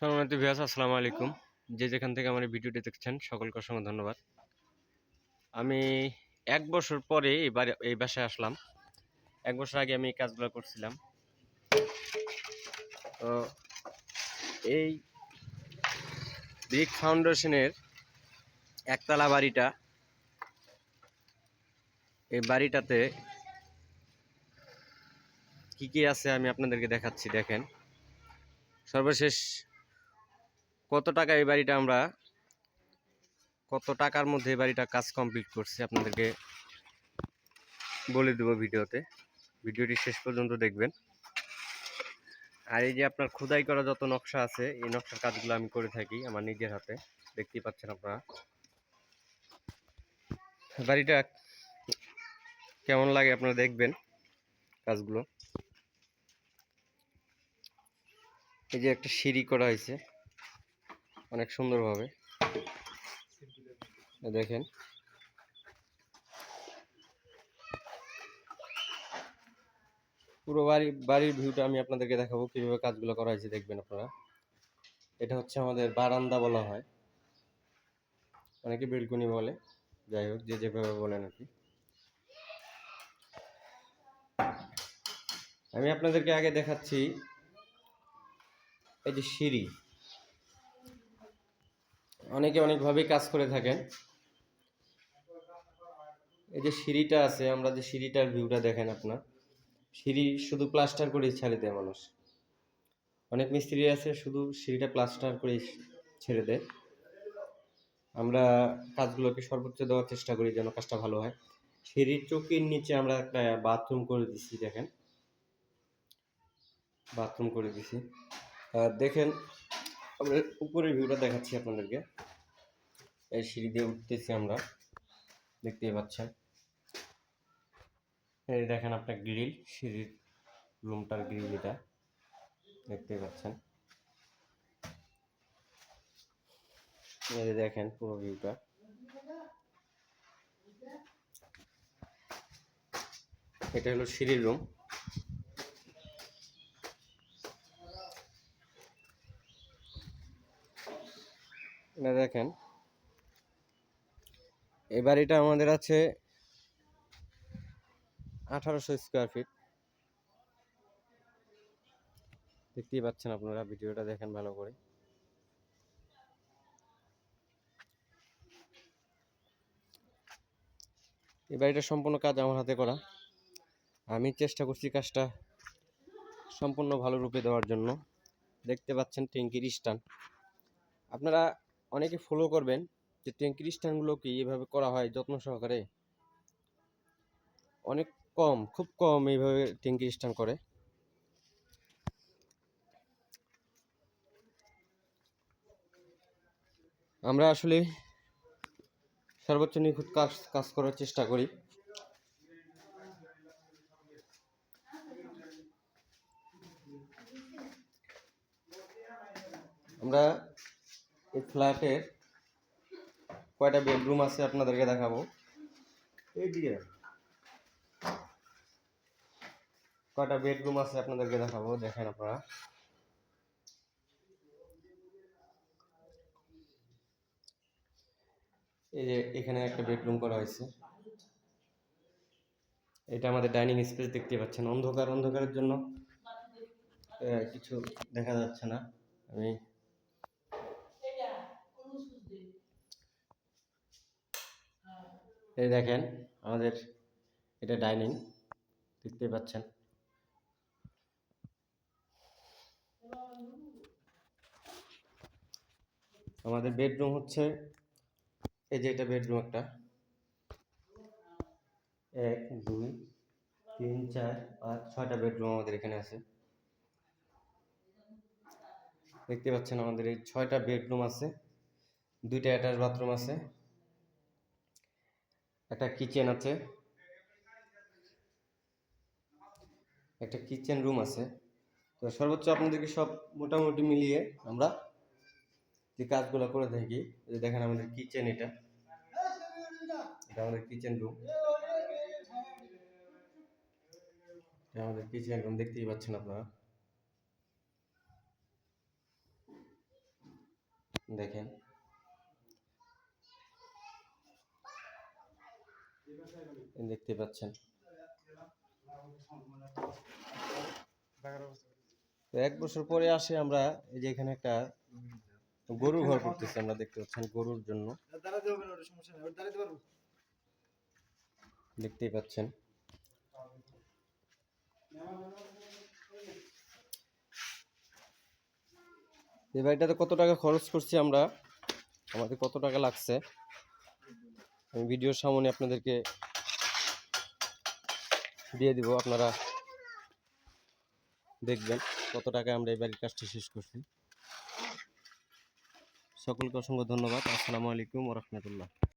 সম্মানিত ভিয়াস আসসালামু আলাইকুম। যে যেখান থেকে আমার ভিডিওটি দেখছেন, সকলকে অসংখ্য ধন্যবাদ। আমি এক বছর পরে এবার এই বাসায় আসলাম। এক বছর আগে আমি এই কাজগুলো করছিলাম। তো এই ব্রিক ফাউন্ডেশনের একতলা বাড়িটা, এই বাড়িটাতে কি কি আছে আমি আপনাদেরকে দেখাচ্ছি, দেখেন। সর্বশেষ কত টাকা এই বাড়িটা আমরা, কত টাকার মধ্যে এই বাড়িটা কাজ কমপ্লিট করছি আপনাদেরকে বলে দেবো ভিডিওতে। ভিডিওটি শেষ পর্যন্ত দেখবেন। আর এই যে আপনার খোদাই করা যত নকশা আছে, এই নকশার কাজগুলো আমি করে থাকি আমার নিজের হাতে। দেখতেই পাচ্ছেন আপনারা। বাড়িটা কেমন লাগে আপনারা দেখবেন কাজগুলো। এই যে একটা সিঁড়ি করা হয়েছে। অনেক সুন্দরভাবে। দেখেন। পুরো বাড়ি, বাড়ির ভিউটা আমি আপনাদেরকে দেখাবো কীভাবে কাজগুলো করা হয়েছে, দেখবেন আপনারা। এটা হচ্ছে আমাদের বারান্দা বলা হয়। অনেকে বেলকুনি বলে। যাই হোক, যে যেভাবে বলেন আর কি। আমি আপনাদেরকে আগে দেখাচ্ছি এই যে সিঁড়ি। অনেকে অনেকভাবেই কাজ করে থাকেন। এই যে সিঁড়িটা আছে, আমরা যে সিঁড়িটার ভিউটা দেখেন আপনার। সিঁড়ি শুধু প্লাস্টার করেই ছেড়ে দেয় মানুষ। অনেক মিস্ত্রি আছে, শুধু সিঁড়িটা প্লাস্টার করেই ছেড়ে দেয়। আমরা কাজগুলোকে সর্বোচ্চ দেওয়ার চেষ্টা করি যেন কাজটা ভালো হয়। সিঁড়ির চৌকির নিচে আমরা একটা বাথরুম করে দিছি, দেখেন। বাথরুম করে দিছি। দেখেন আমরা উপরের ভিউটা দেখাচ্ছি আপনাদেরকে। এই সিঁড়ি দিয়ে উঠতেছি আমরা। দেখতেই পাচ্ছেন। এই দেখেন আপনার গ্রিল সিঁড়ির রুমটার গ্রিল এটা। দেখতেই পাচ্ছেন। এই দেখেন পুরো ভিউটা এটা হলো সিঁড়ির রুম এটা দেখেন। এই বাড়িটা আমাদের আছে আঠারোশো স্কোয়ার ফিট দেখতেই পাচ্ছেন আপনারা, ভিডিওটা দেখেন ভালো করে। এই বাড়িটা সম্পূর্ণ কাজ আমার হাতে করা। আমি চেষ্টা করছি কাজটা সম্পূর্ণ ভালো রূপে দেওয়ার জন্য। দেখতে পাচ্ছেন ট্যাঙ্কির স্ট্যান্ড। আপনারা অনেকে ফলো করবেন যে ট্যাঙ্কির স্ট্যান্ডগুলো কি এভাবে করা হয় যত্ন সহকারে। অনেক কম, খুব কম এইভাবে ট্যাঙ্কির স্ট্যান্ড করে। আমরা আসলে সর্বোচ্চ নিখুঁত কাজ কাজ করার চেষ্টা করি। আমরা এই ফ্ল্যাটের কয়টা বেডরুম আছে আপনাদেরকে দেখাবো। এই দিকে কয়টা বেডরুম আছে আপনাদেরকে দেখাবো দেখেন আপনারা। এই যে এখানে একটা বেডরুম করা হয়েছে। এটা আমাদের ডাইনিং স্পেস দেখতে পাচ্ছেন। অন্ধকার অন্ধকারের জন্য কিছু দেখা যাচ্ছে না। আমি এই দেখেন আমাদের এটা ডাইনিং দেখতে পাচ্ছেন। আমাদের বেডরুম হচ্ছে, এই যে এটা বেডরুম একটা। এক, দুই, তিন, চার, পাঁচ, ছয়টা বেডরুম আমাদের এখানে আছে। দেখতে পাচ্ছেন আমাদের এই ছয়টা বেডরুম আছে, দুইটা অ্যাটাচ বাথরুম আছে। একটা কিচেন আছে। একটা কিচেন রুম আছে। তো সর্বোচ্চ আপনাদেরকে সব মোটামুটি মিলিয়ে আমরা যে কাজগুলো করে থাকি দেখেন আমাদের কিচেন এটা। এটা আমাদের কিচেন রুম আমাদের কিচেন রুম দেখতেই পাচ্ছেন আপনারা। দেখেন। দেখতে পাচ্ছেন। এক বছর পরে আসে আমরা এই যে এখানে একটা গরু ঘর করতেছি, আমরা দেখতে পাচ্ছেন গরুর জন্য। দেখতেই পাচ্ছেন। এই বাড়িটাতে কত টাকা খরচ করছি আমরা? আমাদের কত টাকা লাগছে? আমি ভিডিওর সামনে আপনাদেরকে দিয়ে দিব। আপনারা দেখবেন কত টাকায় আমরা এই বাড়ির কাজটি শেষ করছি। সকলকে অসংখ্য ধন্যবাদ। আসসালামু আলাইকুম রহমতুল্লাহ।